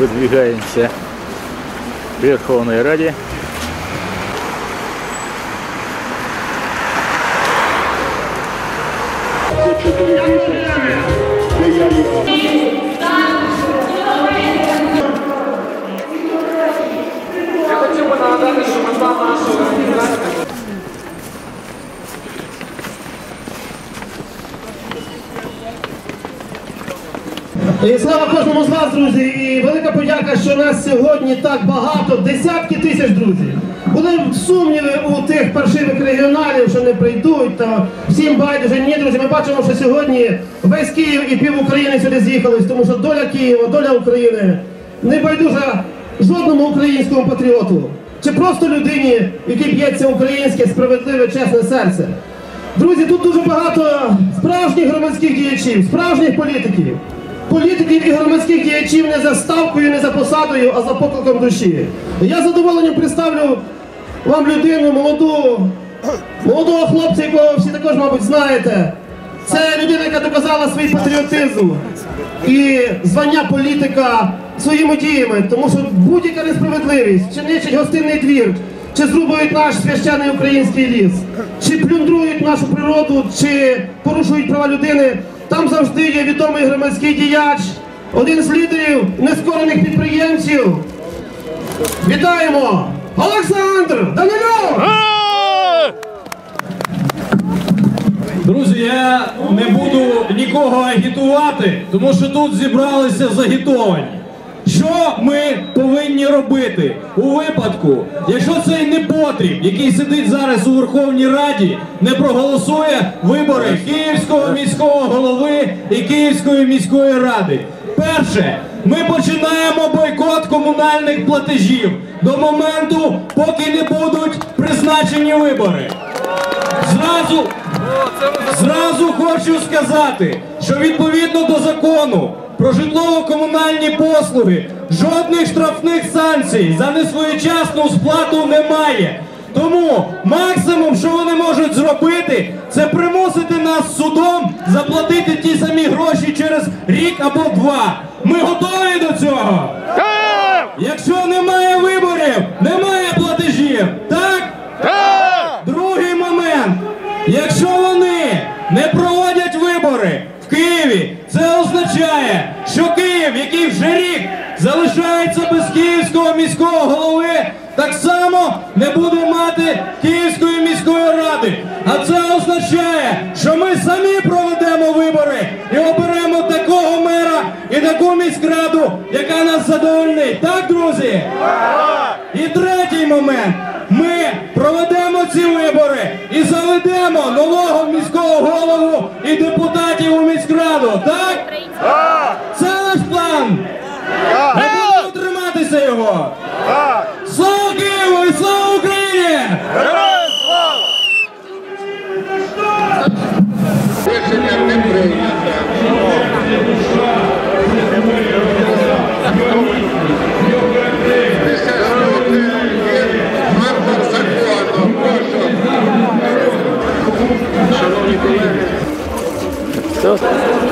выдвигаемся к Верховной Раде. Я І слава кожному з вас, друзі! І велика подяка, що нас сьогодні так багато, десятки тисяч друзів. Були сумніви у тих паршивих регіоналів, що не прийдуть, та всім байдуже. Ні, друзі, ми бачимо, що сьогодні весь Київ і пів України сюди з'їхались, тому що доля Києва, доля України не байдужа жодному українському патріоту. Чи просто людині, якій б'ється українське справедливе, чесне серце. Друзі, тут дуже багато справжніх громадських діячів, справжніх політиків. Політиків і громадських діячів не за ставкою, не за посадою, а за покликом душі. Я задоволенням представлю вам людину, молоду, молодого хлопця, якого всі також, мабуть, знаєте. Це людина, яка доказала свій патріотизм і звання політика своїми діями, тому що будь-яка несправедливість, чи нищить гостинний двір, чи зрубують наш священний український ліс, чи плюндрують нашу природу, чи порушують права людини, там завжди є відомий громадський діяч, один з лідерів нескорених підприємців. Вітаємо! Олександр Данильов! Друзі, я не буду нікого агітувати, тому що тут зібралися загітовані. Що ми повинні робити у випадку, якщо цей непотріб, який сидить зараз у Верховній Раді, не проголосує вибори Київського міського голови і Київської міської ради? Перше, ми починаємо бойкот комунальних платежів до моменту, поки не будуть призначені вибори. Зразу, зразу хочу сказати, що відповідно до закону про житлово-комунальні послуги жодних штрафних санкцій за несвоєчасну сплату немає. Тому максимум, що вони можуть зробити, це примусити нас судом заплатити ті самі гроші через рік або два. Ми готові до цього? Якщо немає виборів, немає платежів, так? Другий момент. Якщо вони не проводять вибори в Києві, це означає, що Київ, який вже рік залишається без Київського міського голови, так само не буде мати Київської міської ради. А це означає, що ми самі проведемо вибори і оберемо такого мера і таку міськраду, яка нас задовольнить. Так, друзі? І третій момент. Ми проведемо ці вибори і заведемо нового міського голову і депутатів у міськраду. Так? Це наш план. Ми будемо триматися його. Слава Good.